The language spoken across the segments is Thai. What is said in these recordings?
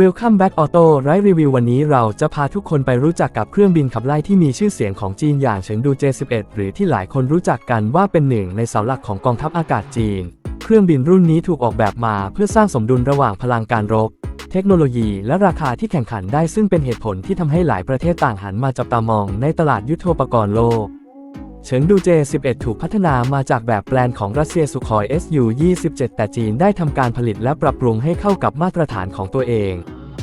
Welcome back Auto ไรรีวิววันนี้เราจะพาทุกคนไปรู้จักกับเครื่องบินขับไล่ที่มีชื่อเสียงของจีนอย่างเฉิงดู J11 หรือที่หลายคนรู้จักกันว่าเป็นหนึ่งในเสาหลักของกองทัพอากาศจีน เครื่องบินรุ่นนี้ถูกออกแบบมาเพื่อสร้างสมดุลระหว่างพลังการรบ เทคโนโลยีและราคาที่แข่งขันได้ซึ่งเป็นเหตุผลที่ทำให้หลายประเทศต่างหันมาจับตามองในตลาดยุทโธปกรณ์โลก เฉิงดู J11 ถูกพัฒนามาจากแบบแปลนของรัสเซียสุคอย Su-27 แต่จีนได้ทำการผลิตและปรับปรุงให้เข้ากับมาตรฐานของตัวเอง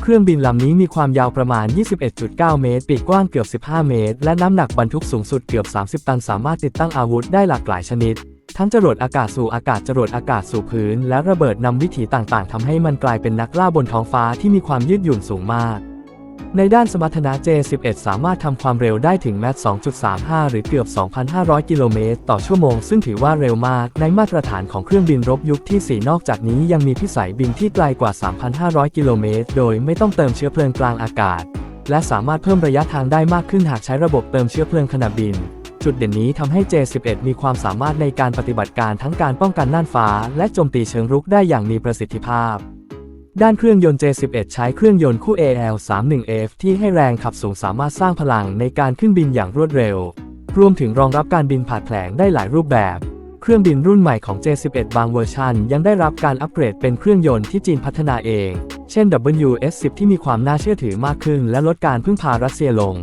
เครื่องบินลำนี้มีความยาวประมาณ 21.9 เมตร ปีกกว้างเกือบ 15 เมตร และน้ำหนักบรรทุกสูงสุดเกือบ 30 ตัน สามารถติดตั้งอาวุธได้หลากหลายชนิด ทั้งจรวดอากาศสู่อากาศจรวดอากาศสู่พื้น และระเบิดนำวิถีต่างๆทำให้มันกลายเป็นนักล่าบนท้องฟ้าที่มีความยืดหยุ่นสูงมาก ในด้านสมรรถนะ J11 สามารถทำความเร็วได้ถึงแมต2.35 หรือเกือบ 2,500 กิโลเมตรต่อชั่วโมง ซึ่งถือว่าเร็วมาก ในมาตรฐานของเครื่องบินรบยุคที่ 4 นอกจากนี้ยังมีพิสัยบินที่ไกลกว่า 3,500 กิโลเมตร โดยไม่ต้องเติมเชื้อเพลิงกลางอากาศ และสามารถเพิ่มระยะทางได้มากขึ้นหากใช้ระบบเติมเชื้อเพลิงขณะบิน จุดเด่นนี้ทำให้ J11 มีความสามารถในการปฏิบัติการทั้งการป้องกันน่านฟ้า และโจมตีเชิงรุกได้อย่างมีประสิทธิภาพ ด้านเครื่องยนต์ J11 ใช้เครื่องยนต์คู่ AL31F ที่ให้แรงขับสูงสามารถสร้างพลังในการขึ้นบินอย่างรวดเร็ว รวมถึงรองรับการบินผ่านแผลงได้หลายรูปแบบ เครื่องบินรุ่นใหม่ของ J11 บางเวอร์ชันยังได้รับการอัปเกรดเป็นเครื่องยนต์ที่จีนพัฒนาเอง เช่น WS10 ที่มีความน่าเชื่อถือมากขึ้น และลดการพึ่งพารัสเซียลง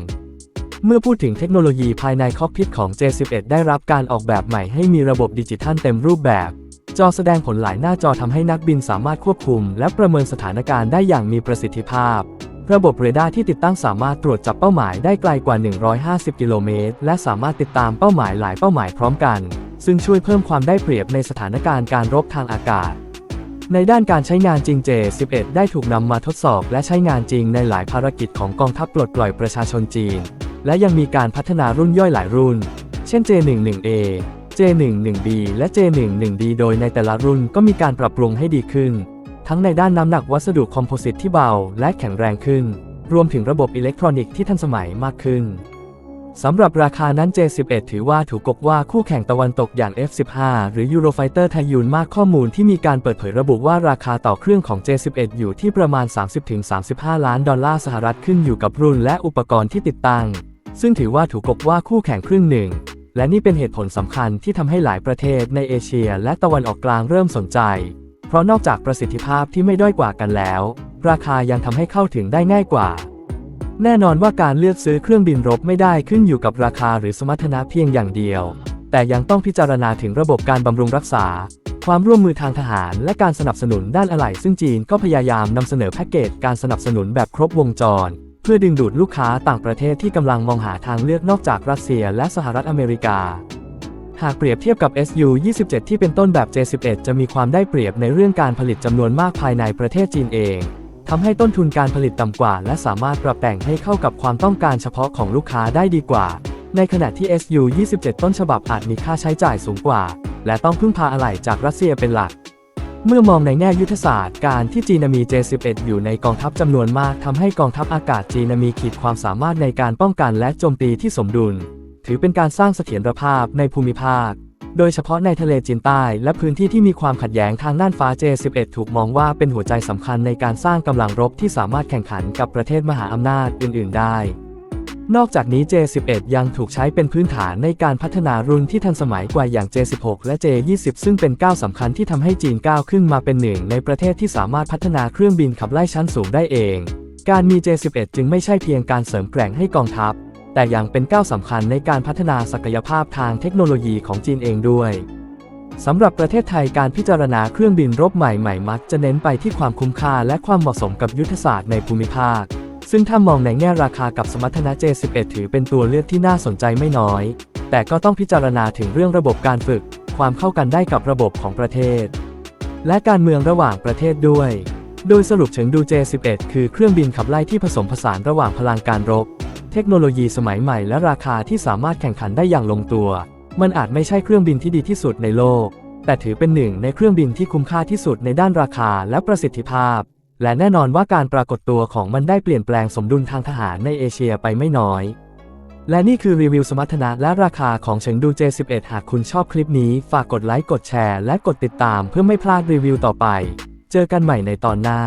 เมื่อพูดถึงเทคโนโลยีภายในคอกพิทของ J11 ได้รับการออกแบบใหม่ให้มีระบบดิจิทัลเต็มรูปแบบ จอแสดงผลหลายหน้าจอทำให้นักบินสามารถควบคุม และประเมินสถานการณ์ได้อย่างมีประสิทธิภาพ ระบบเรดาร์ที่ติดตั้งสามารถตรวจจับเป้าหมายได้ไกลกว่า 150 กิโลเมตร และสามารถติดตามเป้าหมายหลายเป้าหมายพร้อมกัน ซึ่งช่วยเพิ่มความได้เปรียบในสถานการณ์การรบทางอากาศ ในด้านการใช้งานจริง J11 ได้ถูกนำมาทดสอบและใช้งานจริงในหลายภารกิจของกองทัพปลดปล่อยประชาชนจีน และยังมีการพัฒนารุ่นย่อยหลายรุ่น เช่น J11A J11B และ J11D โดยในแต่ละรุ่นก็มีการปรับปรุงให้ดีขึ้น ทั้งในด้านน้ำหนักวัสดุคอมโพสิตที่เบาและแข็งแรงขึ้น รวมถึงระบบอิเล็กทรอนิกส์ที่ทันสมัยมากขึ้นสำหรับราคานั้น J11 ถือว่าถูกกบว่าคู่แข่งตะวันตกอย่าง F15 หรือ Eurofighter ไทยูนมากข้อมูลที่มีการเปิดเผยระบุว่าราคาต่อเครื่องของ J11 อยู่ที่ประมาณ 30-35 ล้านดอลลาร์สหรัฐขึ้นอยู่กับรุ่นและอุปกรณ์ที่ติดตั้ง ซึ่งถือว่าถูกกบว่าคู่แข่งครึ่งหนึ่ง และนี่เป็นเหตุผลสำคัญที่ทำให้หลายประเทศในเอเชีย และตะวันออกกลางเริ่มสนใจ เพราะนอกจากประสิทธิภาพที่ไม่ด้อยกว่ากันแล้ว ราคายังทำให้เข้าถึงได้ง่ายกว่า แน่นอนว่าการเลือกซื้อเครื่องบินรบไม่ได้ขึ้นอยู่กับราคาหรือสมรรถนะเพียงอย่างเดียว แต่ยังต้องพิจารณาถึงระบบการบำรุงรักษา ความร่วมมือทางทหาร และการสนับสนุนด้านอะไหล่ซึ่งจีนก็พยายามนำเสนอแพ็กเกจการสนับสนุนแบบครบวงจร พื่อดึงดูดลูกค้าต่างประเทศที่กำลังมองหาทางเลือกนอกจากรัสเซียและสหรัฐอเมริกา หากเปรียบเทียบกับ Su-27 ที่เป็นต้นแบบ J11 จะมีความได้เปรียบในเรื่องการผลิตจำนวนมากภายในประเทศจีนเองทำให้ต้นทุนการผลิตต่ำกว่า และสามารถปรับแต่งให้เข้ากับความต้องการเฉพาะของลูกค้าได้ดีกว่า ในขณะที่ Su-27 ต้นฉบับอาจมีค่าใช้จ่ายสูงกว่า และต้องพึ่งพาอะไหล่จากรัสเซียเป็นหลัก เมื่อมองในแง่ยุทธศาสตร์การที่จีนมี J11 อยู่ในกองทัพจำนวนมากทำให้กองทัพอากาศจีนมีขีดความสามารถในการป้องกันและโจมตีที่สมดุล ถือเป็นการสร้างเสถียรภาพในภูมิภาค โดยเฉพาะในทะเลจีนใต้ และพื้นที่ที่มีความขัดแย้งทางน่านฟ้า J11 ถูกมองว่าเป็นหัวใจสำคัญในการสร้างกำลังรบที่สามารถแข่งขันกับประเทศมหาอำนาจอื่น ๆ ได้ นอกจากนี้ J11 ยังถูกใช้เป็นพื้นฐานในการพัฒนารุ่นที่ทันสมัยกว่าอย่าง J16 และ J20 ซึ่งเป็นก้าวสำคัญที่ทำให้จีนก้าวขึ้นมาเป็นหนึ่งในประเทศที่สามารถพัฒนาเครื่องบินขับไล่ชั้นสูงได้เอง การมี J11 จึงไม่ใช่เพียงการเสริมแกร่งให้กองทัพ แต่ยังเป็นก้าวสำคัญในการพัฒนาศักยภาพทางเทคโนโลยีของจีนเองด้วยสำหรับประเทศไทยการพิจารณาเครื่องบินรบใหม่ๆมักจะเน้นไปที่ความคุ้มค่าและความเหมาะสมกับยุทธศาสตร์ในภูมิภาค ซึ่งถ้ามองในแง่ราคากับสมรรถนะ J11 ถือเป็นตัวเลือกที่น่าสนใจไม่น้อย แต่ก็ต้องพิจารณาถึงเรื่องระบบการฝึก ความเข้ากันได้กับระบบของประเทศ และการเมืองระหว่างประเทศด้วย โดยสรุปเฉิงดู J11 คือเครื่องบินขับไล่ที่ผสมผสานระหว่างพลังการรบ เทคโนโลยีสมัยใหม่และราคาที่สามารถแข่งขันได้อย่างลงตัว มันอาจไม่ใช่เครื่องบินที่ดีที่สุดในโลก แต่ถือเป็นหนึ่งในเครื่องบินที่คุ้มค่าที่สุดในด้านราคาและประสิทธิภาพ และแน่นอนว่าการปรากฏตัวของมันได้เปลี่ยนแปลงสมดุลทางทหารในเอเชียไปไม่น้อย และนี่คือรีวิวสมรรถนะและราคาของเฉิงดู J11 หากคุณชอบคลิปนี้ ฝากกดไลค์ กดแชร์ และกดติดตามเพื่อไม่พลาดรีวิวต่อไป เจอกันใหม่ในตอนหน้า